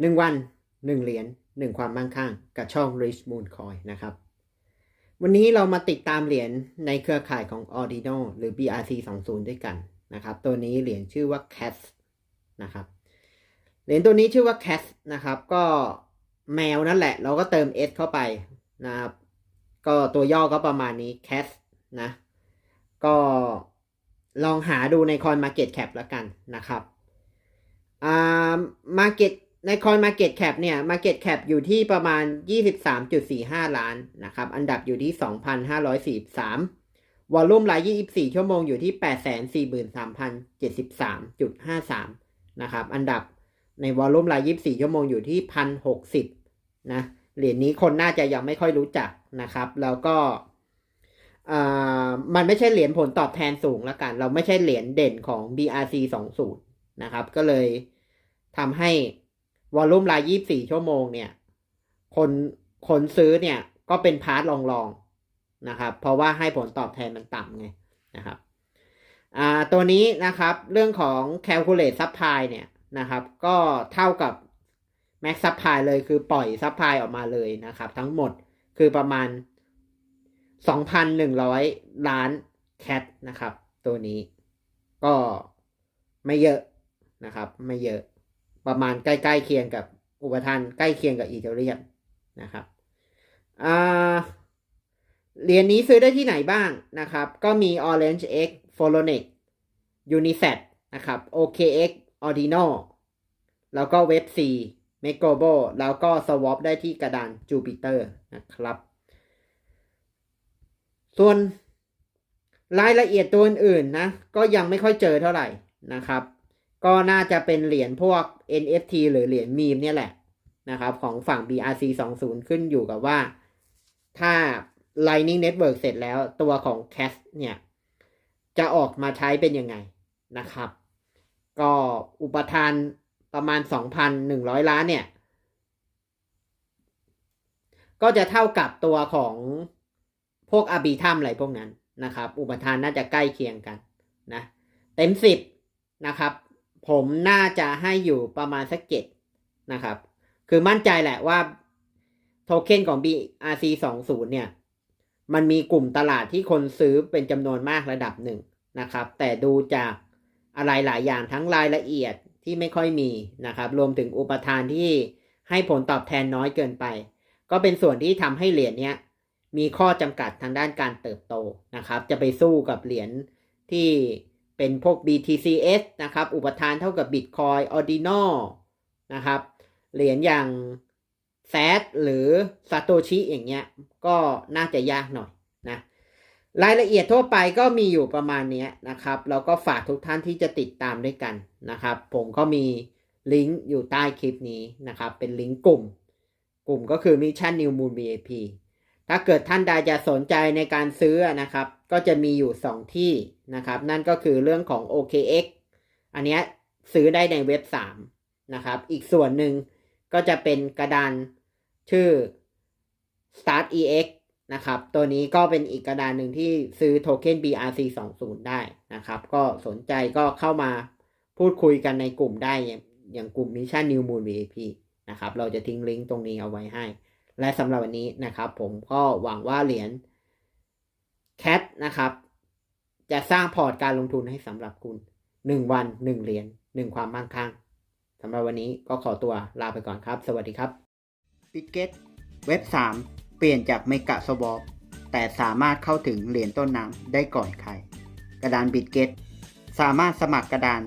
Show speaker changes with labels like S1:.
S1: 1วัน1เหรียญ1ความมั่งคั่งกับช่อง Rich Moon Coin นะครับ วันนี้เรามาติดตามเหรียญในเครือข่ายของ Ordino หรือ BRC 20ด้วยกันนะครับ ตัวนี้เหรียญชื่อว่า CAS นะครับ เหรียญตัวนี้ชื่อว่า CAS นะครับ ก็แมวนั่นแหละ เราก็เติม S เข้าไปนะครับ ก็ตัวย่อก็ประมาณนี้ CAS นะ ก็ลองหาดูใน Coin Market Cap แล้วกันนะครับอ่า Market ใน Coin Market Cap เนี่ย Market Cap อยู่ที่ประมาณ 23.45 ล้านนะครับ อันดับอยู่ที่ 2,543 วอลลุ่มราย 24 ชั่วโมงอยู่ที่ 843,073.53 นะครับ อันดับในวอลลุ่มราย 24 ชั่วโมงอยู่ที่ 1,060 นะ เหรียญนี้คนน่าจะยังไม่ค่อยรู้จักนะครับ แล้วก็มันไม่ใช่เหรียญผลตอบแทนสูงละกัน เราไม่ใช่เหรียญเด่นของ BRC 20 นะครับ ก็เลยทำให้ วอลลุ่มราย24ชั่วโมงเนี่ย คนคนซื้อเนี่ยก็เป็นพาร์ทลองๆนะครับ เพราะว่าให้ผลตอบแทนมันต่ำไงนะครับอ่าตัวนี้นะครับเรื่องของ calculate supply เนี่ยนะครับก็เท่ากับ max supply เลยคือปล่อย supply ออกมาเลยนะครับ ทั้งหมดคือประมาณ 2,100 ล้านแคทนะครับ ตัวนี้ก็ไม่เยอะนะครับ ไม่เยอะ ประมาณใกล้ๆเคียงกับอุปทานใกล้เคียงกับอีเทเรียมนะครับเหรียญนี้ซื้อได้ที่ไหนบ้างนะครับ ก็มี Orange X f o l o n e x Unisat นะครับ OKX Ordino แล้วก็ Web C m e g o b o แล้วก็ Swap ได้ที่กระดาน Jupiter นะครับ ส่วนรายละเอียดตัวอื่นๆนะ ก็ยังไม่ค่อยเจอเท่าไหร่นะครับ ก็น่าจะเป็นเหรียญพวก NFT หรือเหรียญมีมเนี่ยแหละนะครับของฝั่ง BRC 20ขึ้นอยู่กับว่า ถ้า Lightning Network เสร็จแล้วตัวของ Cash เนี่ย จะออกมาใช้เป็นยังไงนะครับ ก็อุปทานประมาณ 2,100 ล้านเนี่ย ก็จะเท่ากับตัวของพวกอาบีทัมอะไรพวกนั้นนะครับ อุปทานน่าจะใกล้เคียงกันนะ เต็มสิบนะครับ ผมน่าจะให้อยู่ประมาณสักเจ็ดนะครับ คือมั่นใจแหละว่าโทเค็นของ BRC 20เนี่ย มันมีกลุ่มตลาดที่คนซื้อเป็นจำนวนมากระดับหนึ่งนะครับ แต่ดูจากอะไรหลายอย่างทั้งรายละเอียดที่ไม่ค่อยมีนะครับ รวมถึงอุปทานที่ให้ผลตอบแทนน้อยเกินไป ก็เป็นส่วนที่ทำให้เหรียญเนี้ยมีข้อจำกัดทางด้านการเติบโตนะครับ จะไปสู้กับเหรียญที่ เป็นพวก BTCS นะครับ อุปทานเท่ากับ Bitcoin Ordino นะครับ เหรียญอย่าง s a t หรือ Satoshi อย่างเงี้ย ก็น่าจะยากหน่อยนะ รายละเอียดทั่วไปก็มีอยู่ประมาณนี้นะครับ แล้วก็ฝากทุกท่านที่จะติดตามด้วยกันนะครับ ผมก็มีลิงก์อยู่ใต้คลิปนี้นะครับ เป็นลิงก์กลุ่ม กลุ่มก็คือ Mission New Moon VIP ถ้าเกิดท่านใดจะสนใจในการซื้อนะครับ ก็จะมีอยู่ 2 ที่ นะครับ นั่นก็คือเรื่องของ OKX อันนี้ซื้อได้ในเว็บ 3 นะครับ อีกส่วนหนึ่งก็จะเป็นกระดานชื่อ StartEX นะครับ ตัวนี้ก็เป็นอีกกระดานหนึ่งที่ซื้อโทเค็น BRC 20ได้นะครับ ก็สนใจก็เข้ามาพูดคุยกันในกลุ่มได้ อย่างกลุ่ม Mission New Moon VIP นะครับ เราจะทิ้งลิงก์ตรงนี้เอาไว้ให้ และสำหรับวันนี้นะครับ ผมก็หวังว่าเหรียญแคทนะครับ จะสร้างพอร์ตการลงทุนให้สำหรับคุณหนึ่งวันหนึ่งเหรียญหนึ่งความมั่งคั่งสำหรับวันนี้ก็ขอตัวลาไปก่อนครับ สวัสดีครับบิตเกตเว็บ 3 เปลี่ยนจากเมกะสวอปแต่สามารถเข้าถึงเหรียญต้นน้ำได้ก่อนใคร กระดานบิตเกตสามารถสมัครกระดาน